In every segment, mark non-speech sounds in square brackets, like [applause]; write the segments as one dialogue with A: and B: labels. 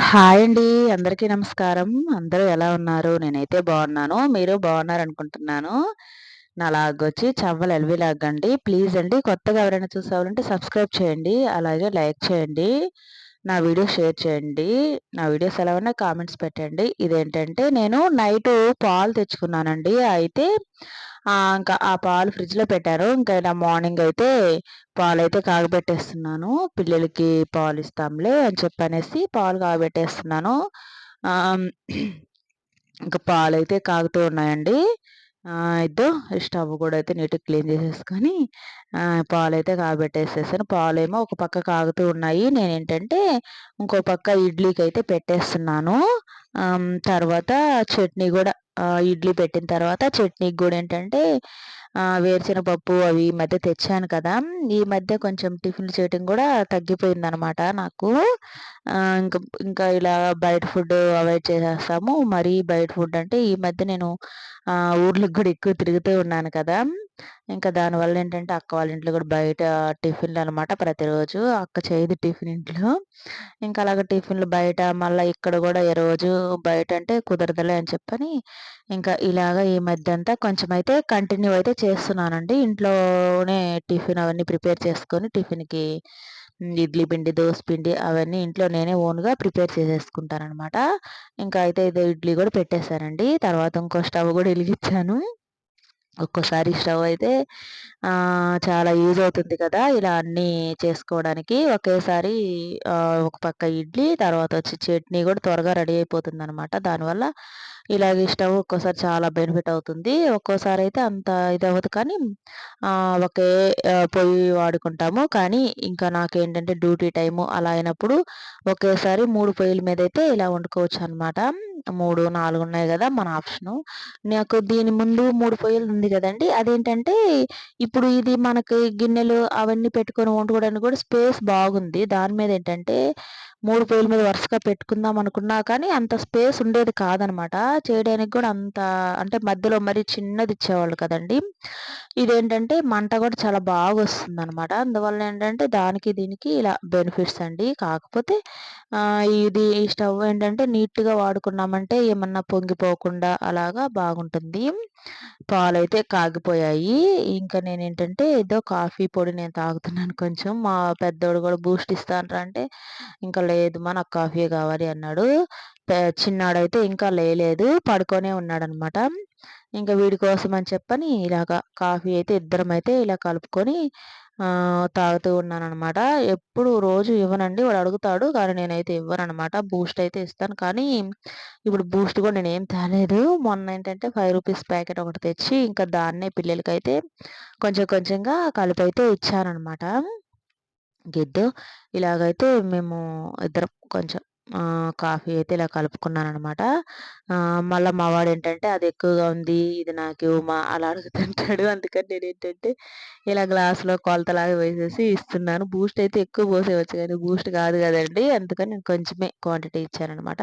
A: Hi అండి. అందరికీ నమస్కారం. అందరూ ఎలా ఉన్నారు? నేనైతే బాగున్నాను. మీరు బాగున్నారనుకుంటున్నాను. నా లాగొచ్చి చవ్వల ఎల్వి లాగ్ అండి. ప్లీజ్ అండి కొత్తగా ఎవరైనా చూసేవాలంటే సబ్స్క్రైబ్ చేయండి. అలాగే లైక్ చేయండి. నా వీడియో షేర్ చేయండి. నా వీడియోస్ ఎలా ఉన్నా కామెంట్స్ పెట్టండి. ఇదేంటంటే నేను నైట్ పాలు తెచ్చుకున్నానండి. అయితే ఇంకా ఆ పాలు ఫ్రిడ్జ్‌లో పెట్టారు ఇంకా నా మార్నింగ్ అయితే పాలైతే కాగబెట్టేస్తున్నాను. పిల్లలకి పాలు ఇస్తాంలే అని చెప్పనేసి పాలు కాగబెట్టేస్తున్నాను. ఇంకా పాలైతే కాగుతూ ఉన్నాయండి. ఇద్దో స్టవ్ కూడా అయితే నీట్‌గా క్లీన్ చేసేసుకొని పాలైతే కాగబెట్టేసేసాను. పాలేమో ఒక పక్క కాగుతూ ఉన్నాయి. నేనేంటంటే ఇంకో పక్క ఇడ్లీకి అయితే పెట్టేస్తున్నాను. తర్వాత చట్నీ కూడా ఇడ్లీ పెట్టిన తర్వాత చట్నీకి కూడా ఏంటంటే వేరుశనగపప్పు అవి ఈ మధ్య తెచ్చాను కదా! ఈ మధ్య కొంచెం టిఫిన్‌లు చేయటం కూడా తగ్గిపోయిందనమాట నాకు. ఇంకా ఇంకా ఇలా బయట ఫుడ్ అవాయిడ్ చేసేస్తాము. మరీ బయట ఫుడ్ అంటే ఈ మధ్య నేను ఊర్లకు కూడా ఎక్కువ తిరుగుతూ ఉన్నాను కదా! ఇంకా దానివల్ల ఏంటంటే అక్క వాళ్ళ ఇంట్లో కూడా బయట టిఫిన్లు అనమాట ప్రతిరోజు. అక్క చేయదు టిఫిన్ ఇంట్లో. ఇంకా అలాగ టిఫిన్లు బయట మళ్ళీ ఇక్కడ కూడా ఏ రోజు బయట అంటే కుదరదులే అని చెప్పని ఇంకా ఇలాగ ఈ మధ్య అంతా కొంచెం అయితే కంటిన్యూ అయితే చేస్తున్నానండి. ఇంట్లోనే టిఫిన్ అవన్నీ ప్రిపేర్ చేసుకొని టిఫిన్‌కి ఇడ్లీ పిండి, దోస పిండి అవన్నీ ఇంట్లో నేనే ఓన్‌గా ప్రిపేర్ చేసేసుకుంటాననమాట. ఇంకా అయితే ఇదో ఇడ్లీ కూడా పెట్టేశానండి. తర్వాత ఇంకో స్టవ్ కూడా వెలిగించాను. ఒక్కోసారి స్టవ్ అయితే చాలా యూజ్ అవుతుంది కదా! ఇలా అన్నీ చేసుకోవడానికి. ఒకేసారి ఒక పక్క ఇడ్లీ, తర్వాత వచ్చి చట్నీ కూడా త్వరగా రెడీ అయిపోతుంది అనమాట దానివల్ల ఇలాగ ఇష్టం ఒక్కోసారి చాలా బెనిఫిట్ అవుతుంది. ఒక్కోసారి అయితే అంత ఇది అవ్వదు కానీ ఒకే పొయ్యి వాడుకుంటాము. కానీ ఇంకా నాకేంటంటే డ్యూటీ టైము అలా అయినప్పుడు ఒకేసారి మూడు పొయ్యిల మీద అయితే ఇలా వండుకోవచ్చు అనమాట మూడు నాలుగు ఉన్నాయి కదా మన ఆప్షను. నాకు దీని ముందు మూడు పొయ్యిలు ఉంది కదండి అదేంటంటే ఇప్పుడు ఇది మనకి గిన్నెలు అవన్నీ పెట్టుకొని వండుకోవడానికి కూడా స్పేస్ బాగుంది. దాని మీద ఏంటంటే మూడు పేల మీద వరుసగా పెట్టుకుందాం అనుకున్నా కానీ అంత స్పేస్ ఉండేది కాదనమాట. చేయడానికి కూడా అంత అంటే మధ్యలో మరి చిన్నది ఇచ్చేవాళ్ళు కదండీ! ఇదేంటంటే మంట కూడా చాలా బాగా వస్తుందన్నమాట అందువల్ల ఏంటంటే దానికి దీనికి ఇలా బెనిఫిట్స్ అండి. కాకపోతే ఇది ఈ స్టవ్ ఏంటంటే నీట్‌గా వాడుకున్నామంటే ఏమన్నా పొంగిపోకుండా అలాగా బాగుంటుంది. పాలైతే కాగిపోయాయి. ఇంకా నేను ఏంటంటే ఏదో కాఫీ పొడి నేను తాగుతున్నాను కొంచెం. మా పెద్దోడు కూడా బూస్ట్ ఇస్తానరా అంటే, ఇంకా లేదు మా నాకు కాఫీయే కావాలి అన్నాడు. చిన్నాడైతే ఇంకా లేలేదు. పడుకొనే ఉన్నాడనమాట. ఇంకా వీడి కోసం అని చెప్పని ఇలాగ కాఫీ అయితే ఇద్దరం అయితే ఇలా కలుపుకొని తాగుతూ ఉన్నాననమాట. ఎప్పుడు రోజు ఇవ్వనండి. వాడు అడుగుతాడు. కానీ నేనైతే ఇవ్వననమాట. బూస్ట్ అయితే ఇస్తాను. కానీ ఇప్పుడు బూస్ట్ కూడా నేనేం తేలేదు. మొన్న ఏంటంటే ఫైవ్ రూపీస్ ప్యాకెట్ ఒకటి తెచ్చి ఇంకా దాన్నే పిల్లలకైతే కొంచెం కొంచెంగా కలిపైతే ఇచ్చాననమాట. గిద్దు. ఇలాగైతే మేము ఇద్దరం కొంచెం కాఫీ అయితే ఇలా కలుపుకున్నాను అనమాట మళ్ళీ మా వాడేంటంటే అది ఎక్కువగా ఉంది. ఇది నాకివ్వుమా అలా అడుగుతుంటాడు. అందుకని నేను ఏంటంటే ఇలా గ్లాస్‌లో కొలతలాగా వేసేసి ఇస్తున్నాను. బూస్ట్ అయితే ఎక్కువ పోసేవచ్చు కానీ బూస్ట్ కాదు కదండీ! అందుకని నేను కొంచెమే క్వాంటిటీ ఇచ్చానమాట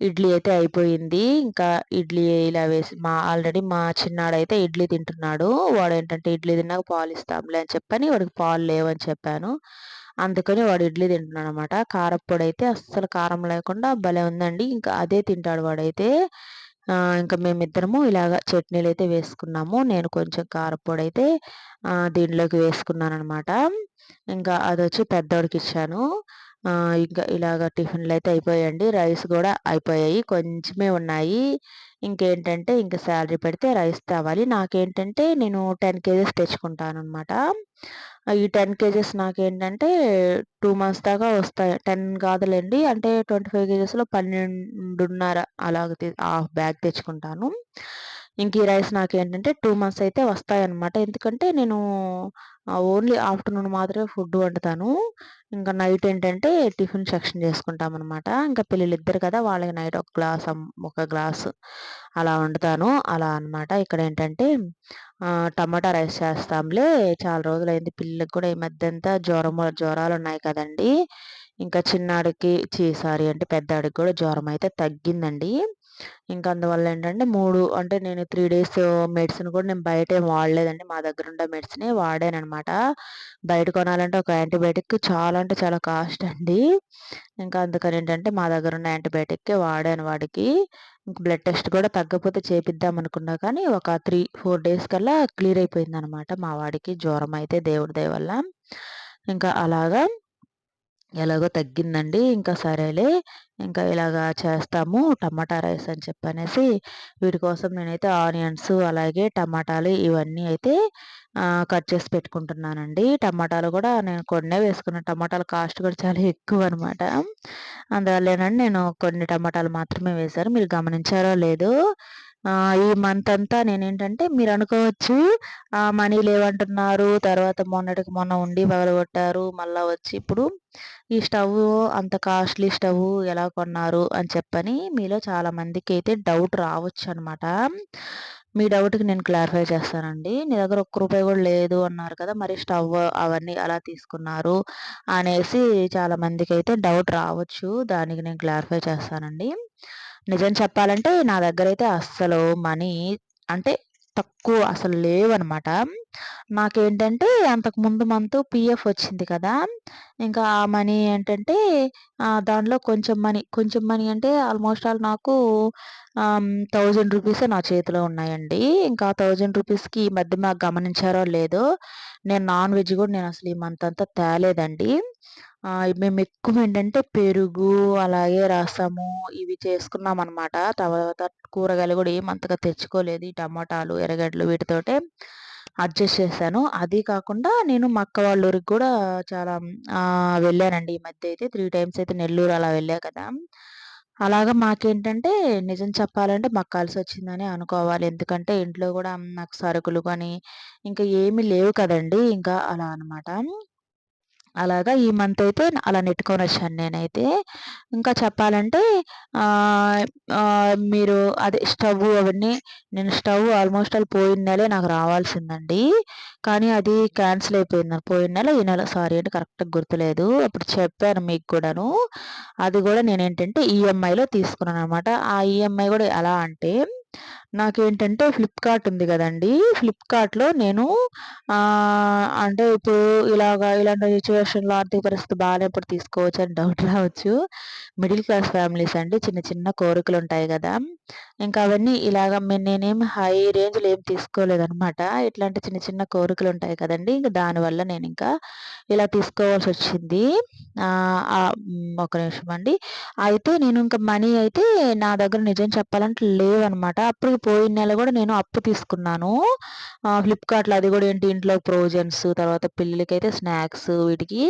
A: ఇడ్లీ అయితే అయిపోయింది. ఇంకా ఇడ్లీ ఇలా వేసి మా ఆల్రెడీ మా చిన్నాడైతే ఇడ్లీ తింటున్నాడు. వాడు ఏంటంటే ఇడ్లీ తిన్నాక పాలు ఇస్తాంలే అని చెప్పని వాడికి పాలు లేవని చెప్పాను. అందుకని వాడు ఇడ్లీ తింటున్నాడు అనమాట కారప్పొడి అయితే అస్సలు కారం లేకుండా భలే ఉందండి. ఇంకా అదే తింటాడు వాడైతే. ఇంకా మేమిద్దరము ఇలాగ అయితే వేసుకున్నాము. నేను కొంచెం కారప్పొడైతే దీంట్లోకి వేసుకున్నాననమాట. ఇంకా అది వచ్చి పెద్దవాడికి ఇచ్చాను ఇంకా ఇలాగ టిఫిన్లు అయితే అయిపోయాయండి. రైస్ కూడా అయిపోయాయి. కొంచెమే ఉన్నాయి. ఇంకేంటంటే ఇంక శాలరీ పెడితే రైస్ తేవాలి. నాకేంటంటే నేను 10 కేజెస్ తెచ్చుకుంటాననమాట. ఈ 10 కేజెస్ నాకేంటంటే టూ మంత్స్ దాకా వస్తాయి. టెన్ కాదులేండి అంటే 25 కేజెస్‌లో 12.5 అలాగ ఆ బ్యాగ్ తెచ్చుకుంటాను. ఇంక ఈ రైస్ నాకు ఏంటంటే టూ మంత్స్ అయితే వస్తాయన్నమాట. ఎందుకంటే నేను ఓన్లీ ఆఫ్టర్‌నూన్ మాత్రమే ఫుడ్ వండుతాను. ఇంకా నైట్ ఏంటంటే టిఫిన్ సెక్షన్ చేసుకుంటామనమాట. ఇంకా పిల్లలు ఇద్దరు కదా! వాళ్ళకి నైట్ ఒక గ్లాస్ ఒక గ్లాసు అలా వండుతాను. అలా అనమాట. ఇక్కడేంటంటే టమాటా రైస్ చేస్తాంలే చాలా రోజులైంది పిల్లలకు కూడా ఈ మధ్య అంతా జ్వరము జ్వరాలున్నాయి కదండీ! ఇంకా చిన్నాడికి చీసారి సారీ అంటే పెద్దాడికి కూడా జ్వరం అయితే తగ్గిందండి. ఇంకా అందువల్ల ఏంటంటే మూడు అంటే నేను త్రీ డేస్ మెడిసిన్ కూడా నేను బయట ఏం వాడలేదండి. మా దగ్గర ఉండే వాడాను అనమాట బయట కొనాలంటే ఒక యాంటీబయాటిక్ చాలా అంటే చాలా కాస్ట్ అండి. ఇంకా అందుకని ఏంటంటే మా దగ్గర ఉన్న యాంటీబయాటిక్కే వాడాను వాడికి. బ్లడ్ టెస్ట్ కూడా తగ్గపోతే చేపిద్దాం అనుకున్నా కానీ ఒక త్రీ ఫోర్ డేస్ కల్లా క్లియర్ అయిపోయింది అనమాట మా వాడికి. జ్వరం అయితే దేవుడి దయ వల్ల. ఇంకా అలాగా ఎలాగో తగ్గిందండి. ఇంకా సరేలే ఇంకా ఇలాగా చేస్తాము టమాటా రైస్ అని చెప్పనేసి వీటి కోసం నేనైతే ఆనియన్స్ అలాగే టమాటాలు ఇవన్నీ అయితే కట్ చేసి పెట్టుకుంటున్నానండి. టమాటాలు కూడా నేను కొన్నే వేసుకున్నాను టమాటాల కాస్ట్ కూడా చాలా ఎక్కువ అనమాట అందువల్లేనండి నేను కొన్ని టమాటాలు మాత్రమే వేశాను. మీరు గమనించారో లేదో ఈ మంత్ అంతా నేను ఏంటంటే మీరు అనుకోవచ్చు మనీ లేవంటున్నారు తర్వాత మొన్నటికి మొన్న ఉండి పగలగొట్టారు మళ్ళీ వచ్చి ఇప్పుడు ఈ స్టవ్ అంత కాస్ట్లీ స్టవ్ ఎలా కొన్నారు అని చెప్పని మీలో చాలా మందికి అయితే డౌట్ రావచ్చు అనమాట మీ డౌట్కి నేను క్లారిఫై చేస్తానండి. నీ దగ్గర ఒక్క రూపాయి కూడా లేదు అన్నారు కదా మరి స్టవ్ అవన్నీ అలా తీసుకున్నారు అనేసి చాలా మందికి అయితే డౌట్ రావచ్చు. దానికి నేను క్లారిఫై చేస్తానండి. నిజం చెప్పాలంటే నా దగ్గర అయితే అస్సలు మనీ అంటే తక్కువ అసలు లేవనమాట. నాకేంటంటే అంతకు ముందు మంత్ పిఎఫ్ వచ్చింది కదా ఇంకా ఆ మనీ ఏంటంటే దాంట్లో కొంచెం మనీ కొంచెం మనీ అంటే ఆల్మోస్ట్ ఆల్ నాకు థౌజండ్ రూపీసే నా చేతిలో ఉన్నాయండి. ఇంకా థౌజండ్ రూపీస్కి ఈ మధ్య మాకు గమనించారో లేదో నేను నాన్ వెజ్ కూడా నేను అసలు ఈ మంత్ అంతా తేలేదండి. మేము ఎక్కువ ఏంటంటే పెరుగు అలాగే రసము ఇవి చేసుకున్నాం అనమాట తర్వాత కూరగాయలు కూడా ఏమంతగా తెచ్చుకోలేదు. ఈ టమాటాలు ఎర్రగడ్డలు వీటితోటే అడ్జస్ట్ చేశాను. అది కాకుండా నేను మా అక్క వాళ్ళ ఊరికి కూడా చాలా వెళ్ళానండి. ఈ మధ్య అయితే త్రీ టైమ్స్ అయితే నెల్లూరు అలా వెళ్ళా కదా. అలాగా మాకేంటంటే నిజం చెప్పాలంటే మాకు కలిసి వచ్చిందని అనుకోవాలి. ఎందుకంటే ఇంట్లో కూడా నాకు సరుకులు కానీ ఇంకా ఏమీ లేవు కదండి. ఇంకా అలా అనమాట. అలాగా ఈ మంత్ అయితే అలా నెట్టుకొని వచ్చాను నేనైతే. ఇంకా చెప్పాలంటే మీరు అదే స్టవ్ అవన్నీ నేను స్టవ్ ఆల్మోస్ట్ అది పోయిన నెలే నాకు రావాల్సిందండి. కానీ అది క్యాన్సిల్ అయిపోయింది పోయిన నెల ఈ నెల సారీ అంటే కరెక్ట్గా గుర్తులేదు. అప్పుడు చెప్పాను మీకు కూడాను. అది కూడా నేను ఏంటంటే ఈఎంఐలో తీసుకున్నాను అనమాట ఆ ఈఎంఐ కూడా ఎలా అంటే నాకేంటంటే ఫ్లిప్కార్ట్ ఉంది కదండి. ఫ్లిప్కార్ట్లో నేను అంటే ఇప్పుడు ఇలాగ ఇలాంటి సిచ్యువేషన్లో ఆర్థిక పరిస్థితి బాగాలేనప్పుడు తీసుకోవచ్చు అని డౌట్ రావచ్చు. మిడిల్ క్లాస్ ఫ్యామిలీస్ అండి. చిన్న చిన్న కోరికలు ఉంటాయి కదా. ఇంకా అవన్నీ ఇలాగ నేనేం హై రేంజ్లో ఏం తీసుకోలేదనమాట ఇట్లాంటి చిన్న చిన్న కోరికలు ఉంటాయి కదండి. ఇంకా దానివల్ల నేను ఇంకా ఇలా తీసుకోవాల్సి వచ్చింది ఒక నిమిషం అండి. అయితే నేను ఇంకా మనీ అయితే నా దగ్గర నిజం చెప్పాలంటే లేవనమాట అప్పుడు పోయిన నెల కూడా నేను అప్పు తీసుకున్నాను. ఫ్లిప్కార్ట్లో అది కూడా ఏంటి ఇంట్లో ప్రొవిజన్స్ తర్వాత పిల్లలకైతే స్నాక్స్ వీటికి.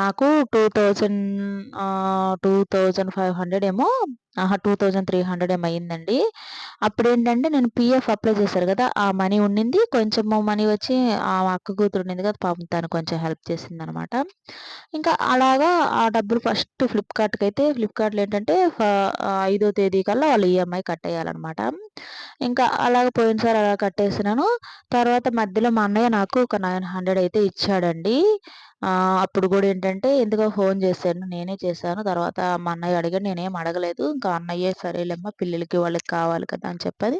A: నాకు two thousand two thousand five hundred ఏమో టూ థౌజండ్ త్రీ హండ్రెడ్ ఏమో అయ్యిందండి. అప్పుడు ఏంటంటే నేను పిఎఫ్ అప్లై చేశారు కదా ఆ మనీ ఉండింది. కొంచెం మనీ వచ్చి ఆ అక్క కూతురు ఉండింది కదా పాపం తను కొంచెం హెల్ప్ చేసింది అనమాట ఇంకా అలాగా ఆ డబ్బులు ఫస్ట్ ఫ్లిప్కార్ట్కి అయితే ఫ్లిప్కార్ట్లో ఏంటంటే ఐదో తేదీ కల్లా వాళ్ళు ఈఎంఐ కట్టేయాలన్నమాట ఇంకా అలాగ పోయినసారి అలా కట్టేసినాను. తర్వాత మధ్యలో మా అన్నయ్య నాకు ఒక నైన్ హండ్రెడ్ అయితే ఇచ్చాడండి. అప్పుడు కూడా ఏంటంటే ఎందుకో ఫోన్ చేశాను నేనే చేశాను. తర్వాత మా అన్నయ్య అడిగాడు నేనేం అడగలేదు ఇంకా అన్నయ్యే సరేలేమ్మా పిల్లలకి వాళ్ళకి కావాలి కదా అని చెప్పది.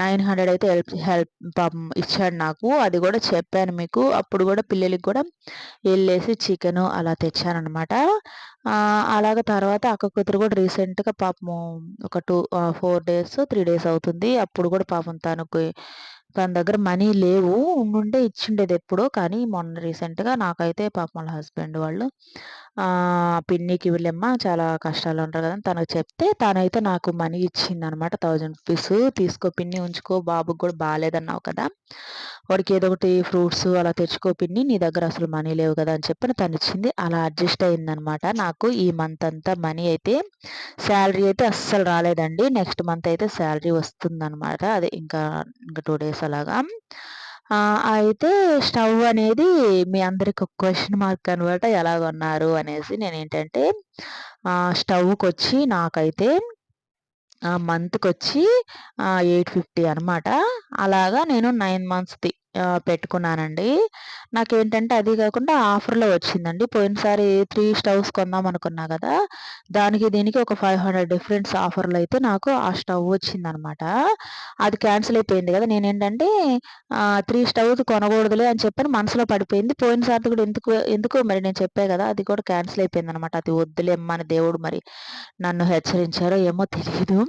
A: నైన్ హండ్రెడ్ అయితే హెల్ప్ హెల్ప్ పాపం ఇచ్చాడు నాకు. అది కూడా చెప్పాను మీకు. అప్పుడు కూడా పిల్లలకి కూడా వెళ్ళేసి చికెన్ అలా తెచ్చానమాట అలాగ తర్వాత అక్క కూతురు కూడా రీసెంట్గా పాపము ఒక two four days three days అవుతుంది. అప్పుడు కూడా పాపం తనకు తన దగ్గర మనీ లేవు. ఉండుంటే ఇచ్చిండేది ఎప్పుడో కానీ మొన్న రీసెంట్గా నాకైతే పాప వాళ్ళ హస్బెండ్ వాళ్ళు పిన్నికి వీళ్ళమ్మ చాలా కష్టాలు ఉంటారు కదా తనకు చెప్తే తనైతే నాకు మనీ ఇచ్చింది అనమాట థౌజండ్ రూపీస్ తీసుకో పిన్ని ఉంచుకో బాబుకి కూడా బాగాలేదన్నావు కదా. వాడికి ఏదో ఒకటి ఫ్రూట్స్ అలా తెచ్చుకో పిన్ని నీ దగ్గర అసలు మనీ లేవు కదా అని చెప్పి తను ఇచ్చింది. అలా అడ్జస్ట్ అయిందనమాట. నాకు ఈ మంత్ అంతా మనీ అయితే శాలరీ అయితే అస్సలు రాలేదండి. నెక్స్ట్ మంత్ అయితే శాలరీ వస్తుందన్నమాట అదే ఇంకా ఇంకా టూ డేస్ అలాగా. అయితే స్టవ్ అనేది మీ అందరికి ఒక క్వశ్చన్ మార్క్ అనమాట ఎలా కొన్నారు అనేసి నేను ఏంటంటే స్టవ్కి వచ్చి నాకైతే మంత్కి వచ్చి ఎయిట్ ఫిఫ్టీ అనమాట అలాగా నేను నైన్ మంత్స్ది పెట్టుకున్నానండి. నాకేంటంటే అది కాకుండా ఆఫర్‌లో వచ్చిందండి. పోయినసారి త్రీ స్టవ్స్ కొందాం అనుకున్నా కదా! దానికి దీనికి ఒక ఫైవ్ హండ్రెడ్ డిఫరెన్స్ ఆఫర్‌లో అయితే నాకు ఆ స్టవ్ వచ్చిందనమాట. అది క్యాన్సిల్ అయిపోయింది కదా! నేనేంటంటే త్రీ స్టవ్స్ కొనకూడదులే అని చెప్పని మనసులో పడిపోయింది. పోయినసారి కూడా ఎందుకు ఎందుకో మరి నేను చెప్పే కదా! అది కూడా క్యాన్సిల్ అయిపోయింది అనమాట అది వద్దులేమ్మని దేవుడు మరి నన్ను హెచ్చరించారో ఏమో తెలియదు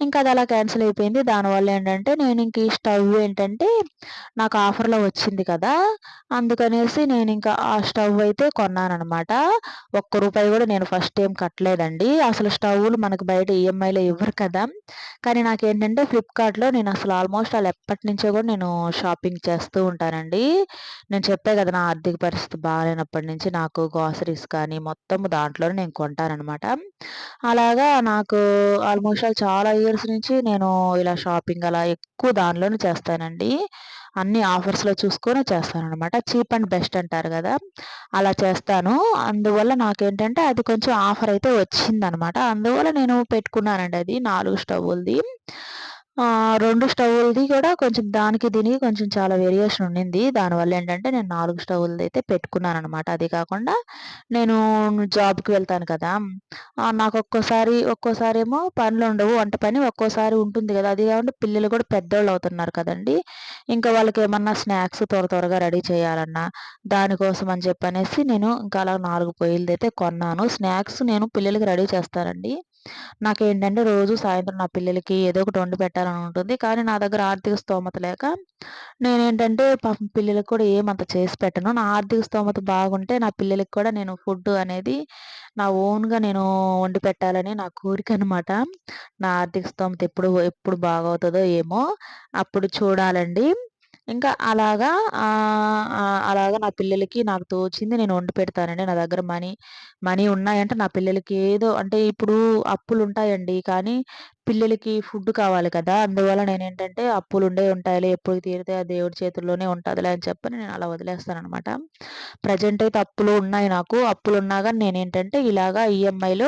A: ఇంకా అది అలా క్యాన్సిల్ అయిపోయింది. దానివల్ల ఏంటంటే నేను ఇంక ఈ స్టవ్ ఏంటంటే నాకు ఆఫర్‌లో వచ్చింది కదా! అందుకనేసి నేను ఇంకా ఆ స్టవ్ అయితే కొన్నానమాట ఒక్క రూపాయి కూడా నేను ఫస్ట్ టైం కట్టలేదండి. అసలు స్టవ్‌లు మనకు బయట ఈఎంఐలో ఇవ్వరు కదా! కానీ నాకేంటంటే ఫ్లిప్‌కార్ట్‌లో నేను అసలు ఆల్మోస్ట్ ఆల్ ఎప్పటినుంచో కూడా నేను షాపింగ్ చేస్తూ ఉంటానండి. నేను చెప్పే కదా! నా ఆర్థిక పరిస్థితి బాగాలేనప్పటి నుంచి నాకు గ్రోసరీస్ కానీ మొత్తం దాంట్లోనే నేను కొంటానమాట అలాగా నాకు ఆల్మోస్ట్ చాలా చాలా ఇయర్స్ నుంచి నేను ఇలా షాపింగ్ అలా ఎక్కువ దానిలోనే చేస్తానండి. అన్ని ఆఫర్స్‌లో చూసుకొని చేస్తాననమాట. చీప్ అండ్ బెస్ట్ అంటారు కదా అలా చేస్తాను. అందువల్ల నాకేంటంటే అది కొంచెం ఆఫర్ అయితే వచ్చిందనమాట. అందువల్ల నేను పెట్టుకున్నానండి అది నాలుగు స్టవ్వులది. రెండు స్టవ్లది కూడా కొంచెం దానికి దీనికి కొంచెం చాలా వేరియేషన్ ఉండింది. దానివల్ల ఏంటంటే నేను 4 స్టవ్వులదైతే పెట్టుకున్నాననమాట. అది కాకుండా నేను జాబ్‌కి వెళ్తాను కదా! నాకు ఒక్కోసారి ఒక్కోసారి ఏమో పనులు ఉండవు వంట పని ఒక్కోసారి ఉంటుంది కదా అది కాకుండా పిల్లలు కూడా పెద్దోళ్ళు అవుతున్నారు కదండీ! ఇంకా వాళ్ళకేమన్నా స్నాక్స్ త్వర త్వరగా రెడీ చేయాలన్నా, దానికోసం అని చెప్పనేసి నేను ఇంకా అలా 4 పొయ్యిలదైతే కొన్నాను. స్నాక్స్ నేను పిల్లలకి రెడీ చేస్తానండి. నాకేంటంటే రోజు సాయంత్రం నా పిల్లలకి ఏదో ఒకటి వండి పెట్టాలని ఉంటుంది. కానీ నా దగ్గర ఆర్థిక స్తోమత లేక నేనేంటంటే పాపం పిల్లలకి కూడా ఏమంత చేసి పెట్టను. నా ఆర్థిక స్తోమత బాగుంటే నా పిల్లలకి కూడా నేను ఫుడ్ అనేది నా ఓన్‌గా నేను వండి పెట్టాలని నా కోరిక అనమాట నా ఆర్థిక స్తోమత ఎప్పుడు ఎప్పుడు బాగవుతుందో ఏమో! అప్పుడు చూడాలండి. ఇంకా అలాగా అలాగా నా పిల్లలకి నాకు తోచింది నేను వండి పెడతానండి. నా దగ్గర మనీ మనీ ఉన్నాయంటే నా పిల్లలకి ఏదో అంటే ఇప్పుడు అప్పులు ఉంటాయండి కానీ పిల్లలకి ఫుడ్ కావాలి కదా! అందువల్ల నేనేంటంటే అప్పులుండే ఉంటాయిలే ఎప్పుడు తీరితే ఆ దేవుడి చేతుల్లోనే ఉంటుందిలే అని చెప్పని నేను అలా వదిలేస్తాననమాట. ప్రజెంట్ అయితే అప్పులు ఉన్నాయి నాకు. అప్పులు ఉన్నాగా నేను నేనేంటంటే ఇలాగా ఈఎంఐలో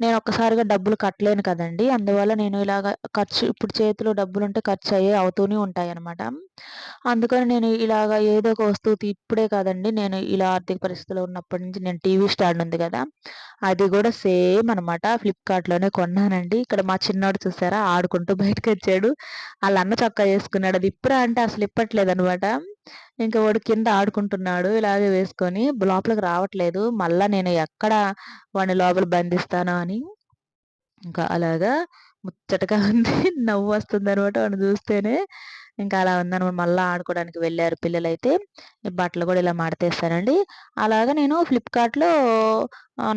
A: నేను ఒక్కసారిగా డబ్బులు కట్టలేను కదండి అందువల్ల నేను ఇలాగ ఖర్చు ఇప్పుడు చేతిలో డబ్బులుంటే ఖర్చు అయ్యే అవుతూనే ఉంటాయి అనమాట అందుకని నేను ఇలాగ ఏదో ఒక వస్తువు ఇప్పుడే కాదండి నేను ఇలా ఆర్థిక పరిస్థితిలో ఉన్నప్పటి నుంచి నేను టీవీ స్టాండ్ ఉంది కదా అది కూడా సేమ్ అనమాట. ఫ్లిప్‌కార్ట్‌లోనే కొన్నానండి. ఇక్కడ మా చిన్న చిన్నోడు చూసారా ఆడుకుంటూ బయటకొచ్చాడు. వాళ్ళ అన్న చొక్కా వేసుకున్నాడు అది ఇప్పురా అంటే అసలు ఇప్పట్లేదు అనమాట ఇంకా వాడు కింద ఆడుకుంటున్నాడు ఇలాగే వేసుకొని. లోపలికి రావట్లేదు. మళ్ళా నేను ఎక్కడ వాడిని లోపల బంధిస్తాను అని. ఇంకా అలాగా ముచ్చటగా ఉంది. [laughs] నవ్వు వస్తుందనమాట వాడిని చూస్తేనే ఇంకా అలా ఉందనమాట. మళ్ళీ ఆడుకోవడానికి వెళ్ళారు పిల్లలైతే. బట్టలు కూడా ఇలా మడతేస్తానండి. అలాగా నేను ఫ్లిప్‌కార్ట్‌లో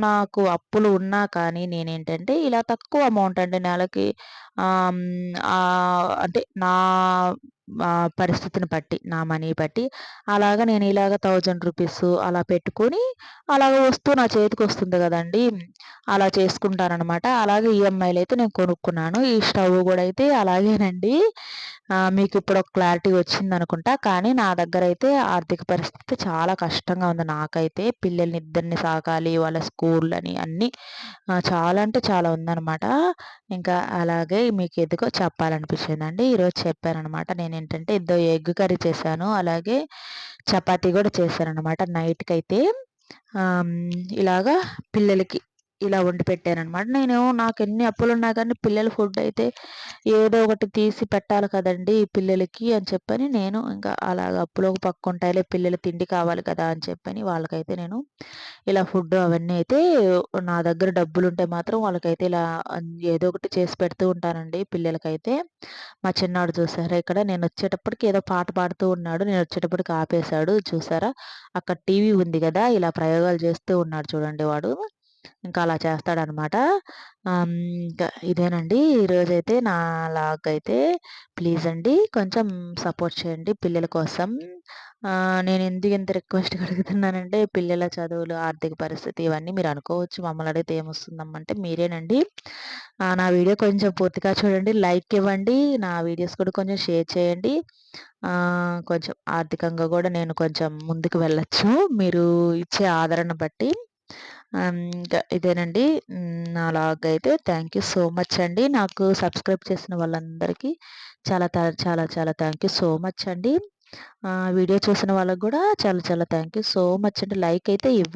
A: నాకు అప్పులు ఉన్నా కానీ నేనేంటంటే ఇలా తక్కువ అమౌంట్ అండి నెలకి అంటే నా పరిస్థితిని బట్టి, నా మనీ బట్టి అలాగా నేను ఇలాగ థౌజండ్ రూపీస్ అలా పెట్టుకొని అలాగ వస్తూ నా చేతికి వస్తుంది కదండి అలా చేసుకుంటానమాట అలాగే ఈఎంఐలు అయితే నేను కొనుక్కున్నాను. ఈ స్టవ్ కూడా అయితే అలాగేనండి. మీకు ఇప్పుడు ఒక క్లారిటీ వచ్చిందనుకుంటా. కానీ నా దగ్గర అయితే ఆర్థిక పరిస్థితి చాలా కష్టంగా ఉంది నాకైతే. పిల్లల్ని ఇద్దరిని సాకాలి. వాళ్ళ స్కూల్‌లని అన్నీ చాలా అంటే చాలా ఉందనమాట. ఇంకా అలాగే మీకు ఎందుకో చెప్పాలనిపించిందండి. ఈరోజు చెప్పానమాట నేను ఏంటంటే ఇద్దో ఎగ్ కర్రీ చేశాను. అలాగే చపాతీ గూడా చేశాననమాట నైట్‌కైతే. ఇలాగా పిల్లలకి ఇలా వండి పెట్టానమాట నేను నాకు ఎన్ని అప్పులు ఉన్నా కానీ పిల్లల ఫుడ్ అయితే ఏదో ఒకటి తీసి పెట్టాలి కదండీ పిల్లలకి అని చెప్పని నేను ఇంకా అలాగ అప్పులు ఒక పక్క ఉంటాయిలే పిల్లల తిండి కావాలి కదా అని చెప్పని వాళ్ళకైతే నేను ఇలా ఫుడ్ అవన్నీ అయితే నా దగ్గర డబ్బులు ఉంటే మాత్రం వాళ్ళకైతే ఇలా ఏదో ఒకటి చేసి పెడుతూ ఉంటానండి పిల్లలకైతే. మా చిన్నాడు చూసారా ఇక్కడ నేను వచ్చేటప్పటికి ఏదో పాట పాడుతూ ఉన్నాడు. నేను వచ్చేటప్పటికి ఆపేశాడు చూసారా? అక్కడ టీవీ ఉంది కదా ఇలా ప్రయోగాలు చేస్తూ ఉన్నాడు చూడండి వాడు. ఇంకా అలా చేస్తాడనమాట. ఇంకా ఇదేనండి ఈరోజైతే నా లాగ్ అయితే. ప్లీజ్ అండి కొంచెం సపోర్ట్ చేయండి పిల్లల కోసం. నేను ఎందుకు ఇంత రిక్వెస్ట్ [laughs] అడుగుతున్నానంటే పిల్లల చదువులు, ఆర్థిక పరిస్థితి ఇవన్నీ మీరు అనుకోవచ్చు మమ్మల్ని అడిగితే ఏమొస్తుందమ్మంటే మీరేనండి. నా వీడియో కొంచెం పూర్తిగా చూడండి. లైక్ ఇవ్వండి. నా వీడియోస్ కూడా కొంచెం షేర్ చేయండి. కొంచెం ఆర్థికంగా కూడా నేను కొంచెం ముందుకు వెళ్ళచ్చు మీరు ఇచ్చే ఆదరణ బట్టి. ఇంకా ఇదేనండి నా లాగ్ అయితే. థ్యాంక్ యూ సో మచ్ అండి. నాకు సబ్స్క్రైబ్ చేసిన వాళ్ళందరికీ చాలా చాలా చాలా థ్యాంక్ యూ సో మచ్ అండి. వీడియో చూసిన వాళ్ళకి కూడా చాలా చాలా థ్యాంక్ యూ సో మచ్ అండి లైక్ అయితే ఇవ్వండి